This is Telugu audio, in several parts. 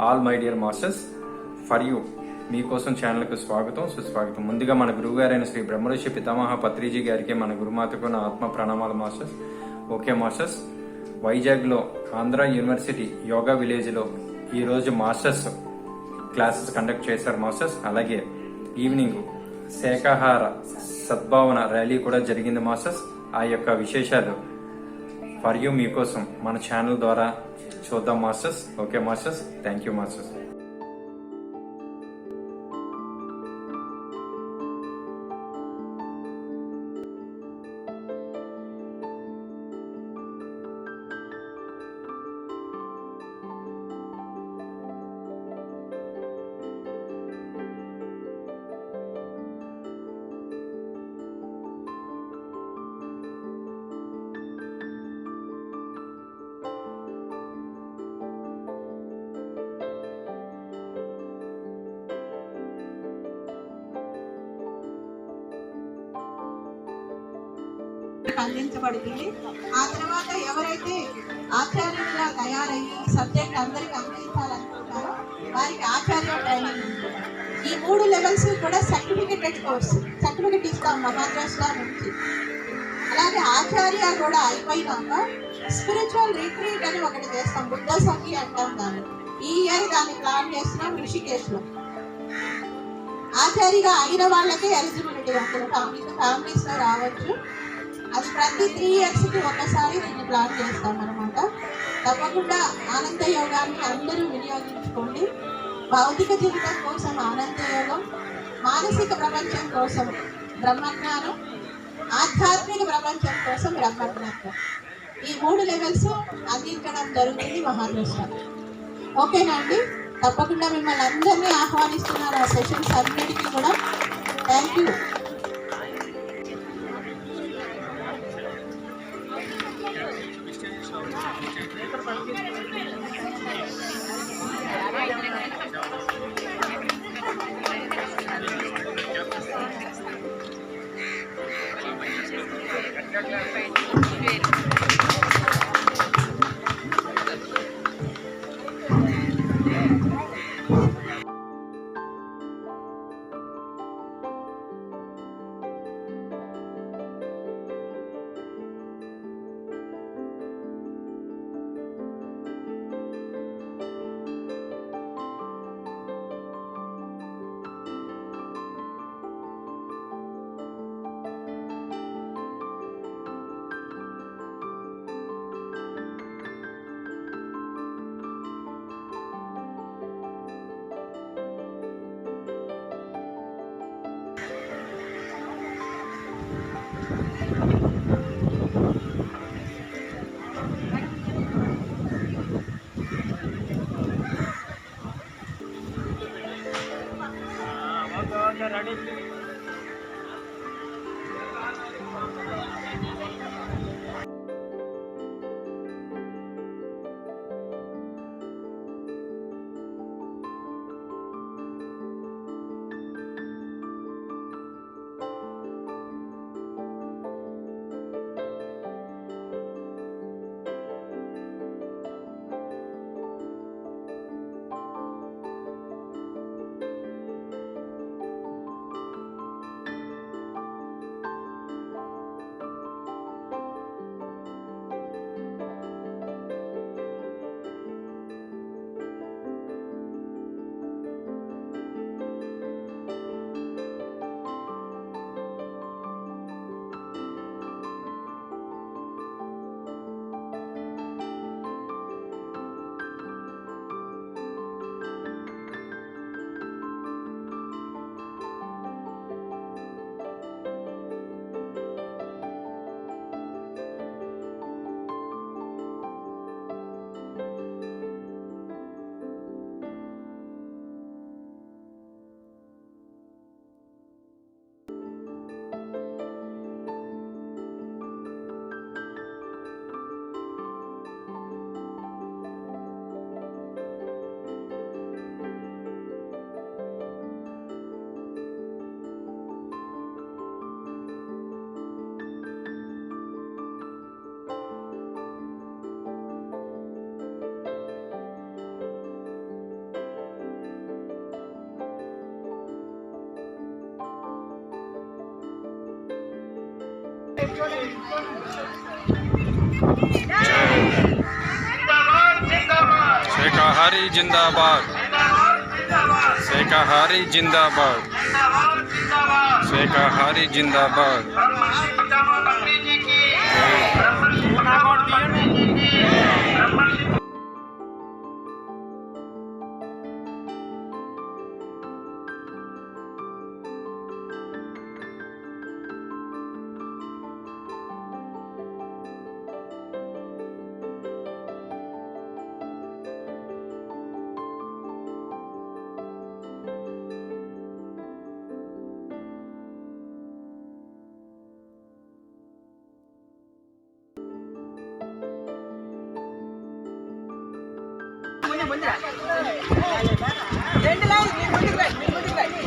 All my dear masters for you మీకోసం ఛానల్కు స్వాగతం. సుస్వాగతం. ముందుగా మన గురువుగారైన శ్రీ బ్రహ్మర్షి పితామహ పత్రిజీ గారికి మన గురుమాతకు నా ఆత్మ ప్రణామాలు మాస్టర్స్. Okay masters. వైజాగ్లో ఆంధ్ర యూనివర్సిటీ యోగా విలేజ్లో ఈరోజు మాస్టర్స్ క్లాసెస్ కండక్ట్ చేశారు మాస్టర్స్. అలాగే ఈవినింగ్ శాఖాహార సద్భావన ర్యాలీ కూడా జరిగింది మాస్టర్స్. ఆ యొక్క విశేషాలు ఫర్ యూ మీకోసం మన ఛానల్ ద్వారా చూద్దాం masters okay masters thank you masters అందించబడుతుంది ఆ తర్వాత ఎవరైతే ఆచార్యులుగా తయారయ్యి సబ్జెక్ట్ అందరికి అందించాలనుకుంటారో వారికి ఆచార్య ట్రైనింగ్ ఈ మూడు లెవెల్స్ కూడా సర్టిఫికెటెడ్ కోర్స్ సర్టిఫికెట్ ఇస్తాం మహాద్రాసులా నుంచి. అలాగే ఆచార్య కూడా అయిపోయినాక స్పిరిచువల్ రిట్రీట్ అని ఒకటి చేస్తాం బుద్ధ సంఖ్య అంటాం దాన్ని. ఈ ఇయర్ దాన్ని ప్లాన్ చేస్తున్నాం ఋషికేశ్లో ఆచార్యగా అయిన వాళ్ళకే ఎలిజిబిలిటీ ఉంటుంది. ఫ్యామిలీ ఫ్యామిలీస్లో రావచ్చు. అది ప్రతి త్రీ ఇయర్స్కి ఒకసారి దీన్ని ప్లాన్ చేస్తామన్నమాట తప్పకుండా ఆనంద యోగాన్ని అందరూ వినియోగించుకోండి. భౌతిక జీవితం కోసం ఆనంద యోగం మానసిక ప్రపంచం కోసం బ్రహ్మజ్ఞానం ఆధ్యాత్మిక ప్రపంచం కోసం బ్రహ్మజ్ఞానం. ఈ మూడు లెవెల్స్ అందించడం జరుగుతుంది మహారాష్ట్ర. ఓకేనా అండి? తప్పకుండా మిమ్మల్ని అందరినీ ఆహ్వానిస్తున్నారు ఆ సెషన్స్ అన్నిటికీ కూడా. థ్యాంక్ యూ started शाकाहारी जिंदाबाद। शाकाहारी जिंदाबाद। शाकाहारी जिंदाबाद। రెండు లైన్లు మీరు ముందుకు రండి మీరు ముందుకు రండి.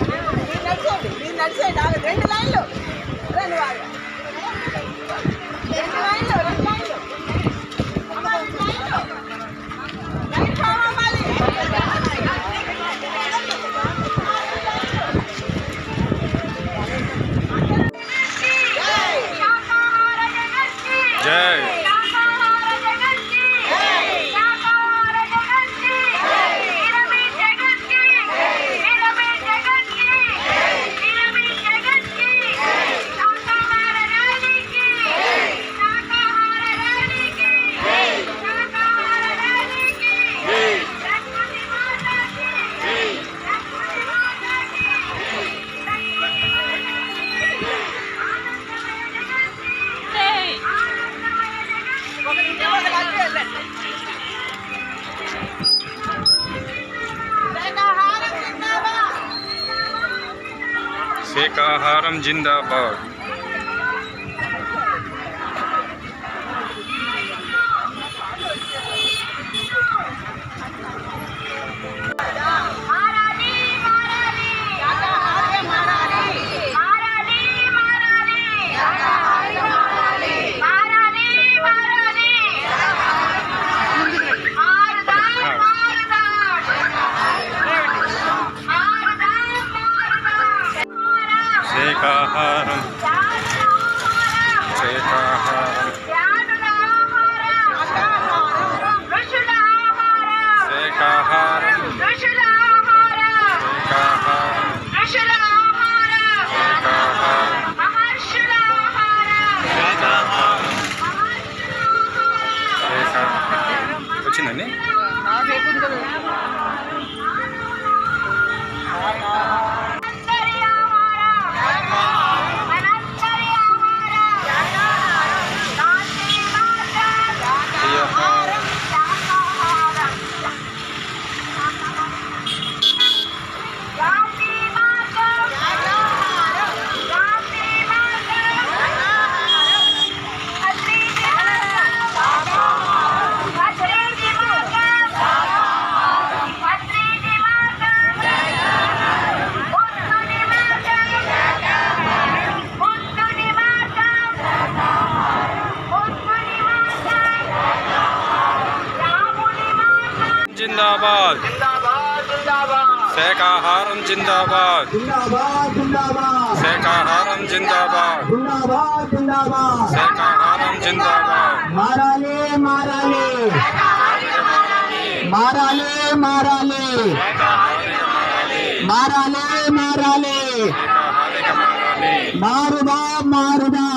మీరు నడిచేయండి మీరు నడిచేయండి రెండు లైన్లు. రండి వాళ్ళు जिंदाबाद जिंदाबाद शेखा हारम जिंदाबाद शेखा हारम जिंदाबाद माराले माराले माराले माराले माराले माराले மாறுதா मारुदा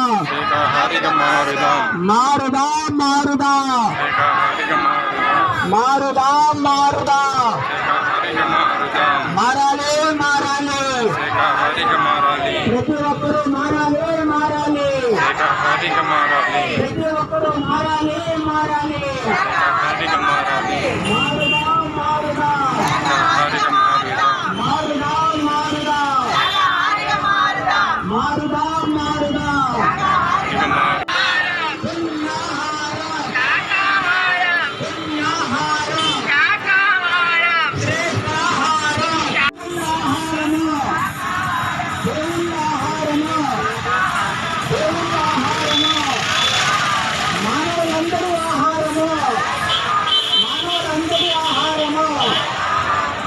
மாறுதா मारुदा மாறுதா மாறுதா మారాలి మారాలి. ప్రతి ఒక్కరూ మారాలి మారాలి. ప్రతి ఒక్కరూ మారాలి మారాలి.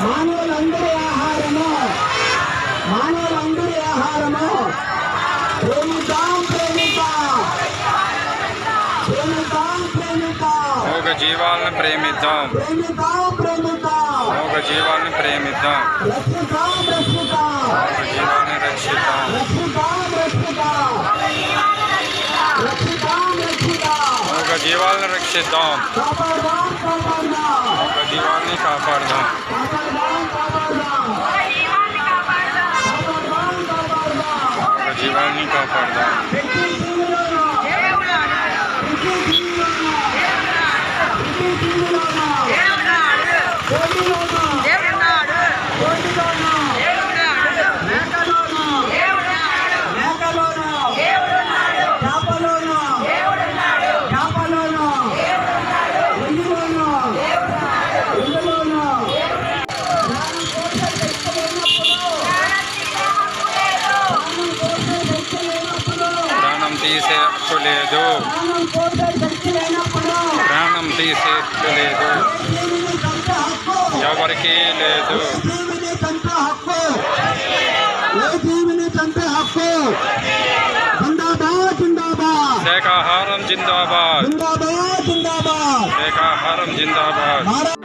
మానవులందరి ఆహారము మానవులందరి ఆహారము ప్రేమితాం ప్రేమిత ప్రేమితాం ప్రేమిత ఒక జీవాలను ప్రేమిద్దాం. ప్రేమితాం ప్రేమిత ఒక జీవాలను ప్రేమిద్దాం. రక్షితాం రక్షితాం ఒక జీవాలను रक्षिताम रक्षिताम रक्षिताम। रक्षिताम जीवाल रक्षिताम कापरदाम कापरदाम होगा जीवाल कापरदाम कापरदाम कापरदाम जीवानी का पर्दा లేదు ప్రాణం తీసేయలేదు ఎవరికీ లేదు శాఖాహారం జిందాబాద్ జిందాబాద్ శాఖాహారం జిందాబాద్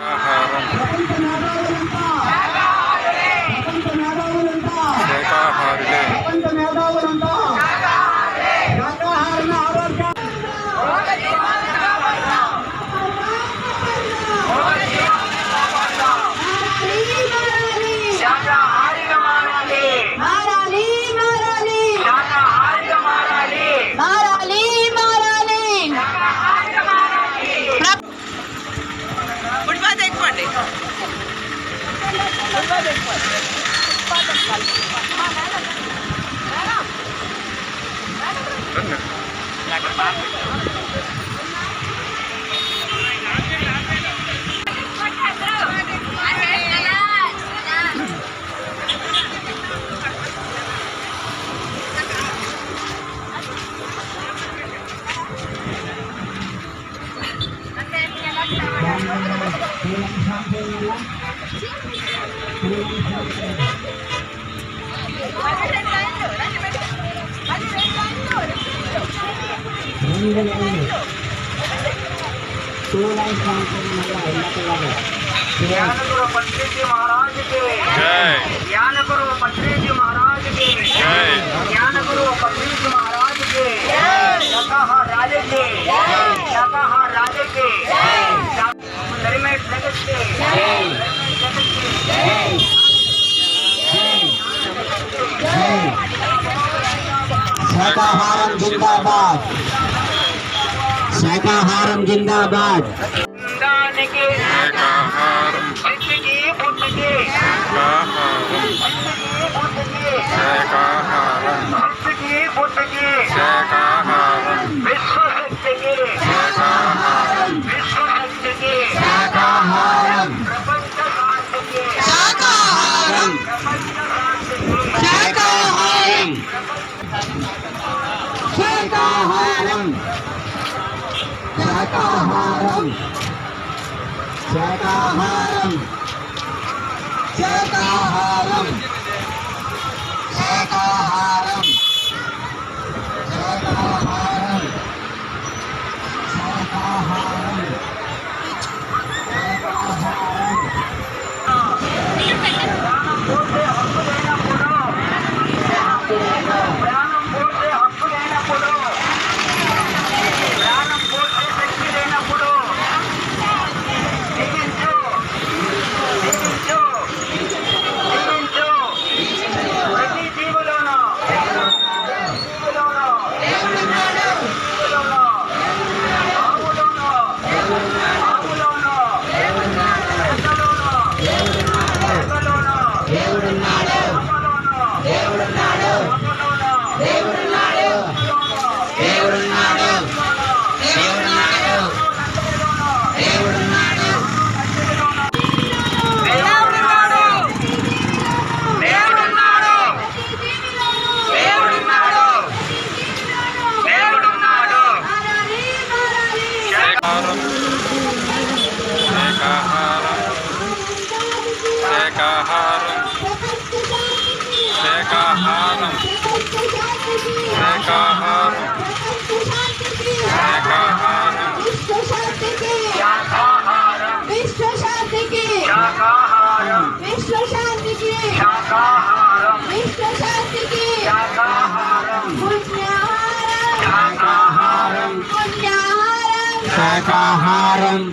ज्ञान गुरु पत्री जी महाराज के ज्ञान गुरु पत्री जी महाराज के ज्ञान गुरु पत्री जी महाराज के सकाह राजे के सकाह राजे के शाकाहारम जिंदाबाद। शाकाहारम जिंदाबाद। शाकाहारम శాకాహారం శాకాహారం శాకాహారం ప్రతి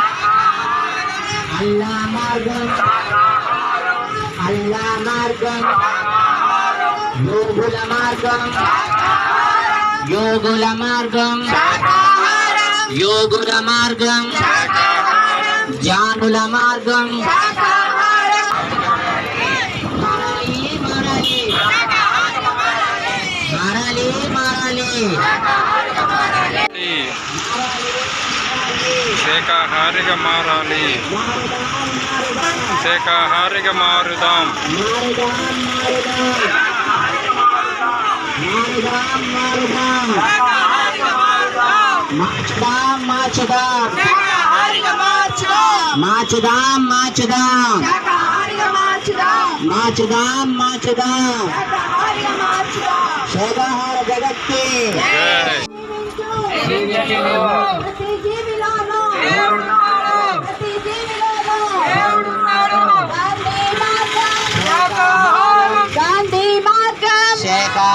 అల్లా మార్గం. అల్లా మార్గం. యోగుల మార్గం. యోగుల మార్గం. యోగుల మార్గం. జానుల మార్గం. మరలి మరలి. మారాలి మారాలి. శాకాహారిగా మారాలి శాకాహారిగా మారుదాం మారుదాం మారుదాం మారుదాం మార్చుదాం మార్చుదాం మార్చుదాం మార్చుదాం మార్చుదాం మార్చుదాం శాకాహార జగత్తి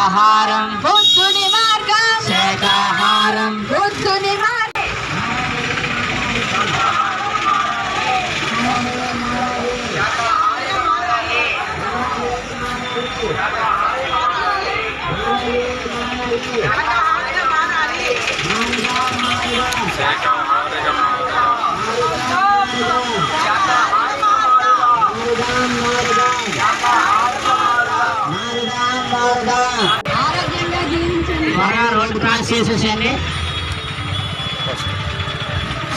आहारं క్రాస్ చేసేసేయండి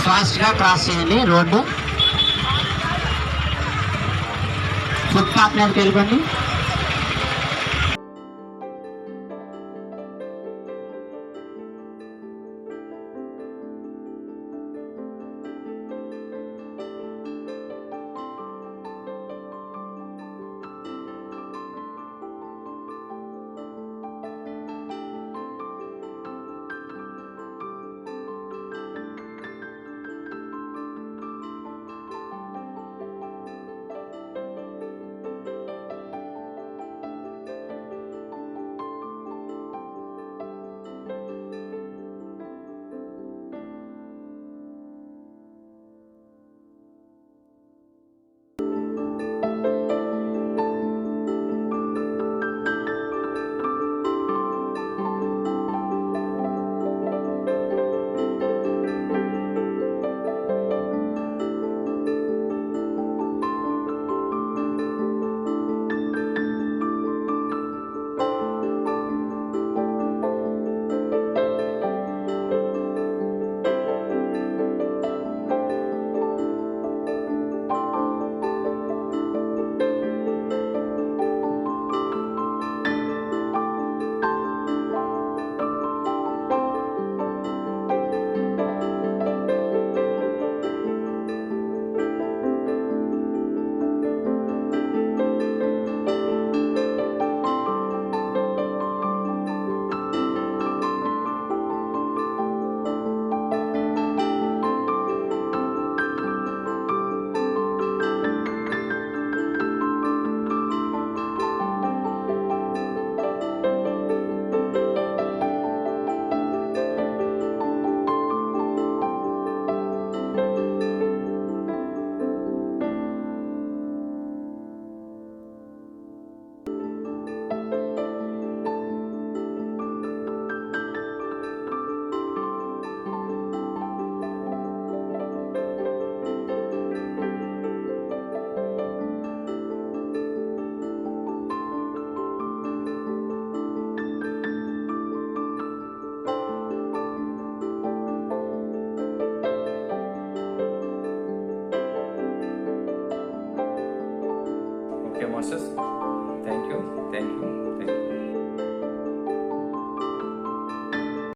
ఫాస్ట్గా క్రాస్ చేయండి రోడ్డు ఫుట్పాత్ మీదకి వెళ్ళిపోండి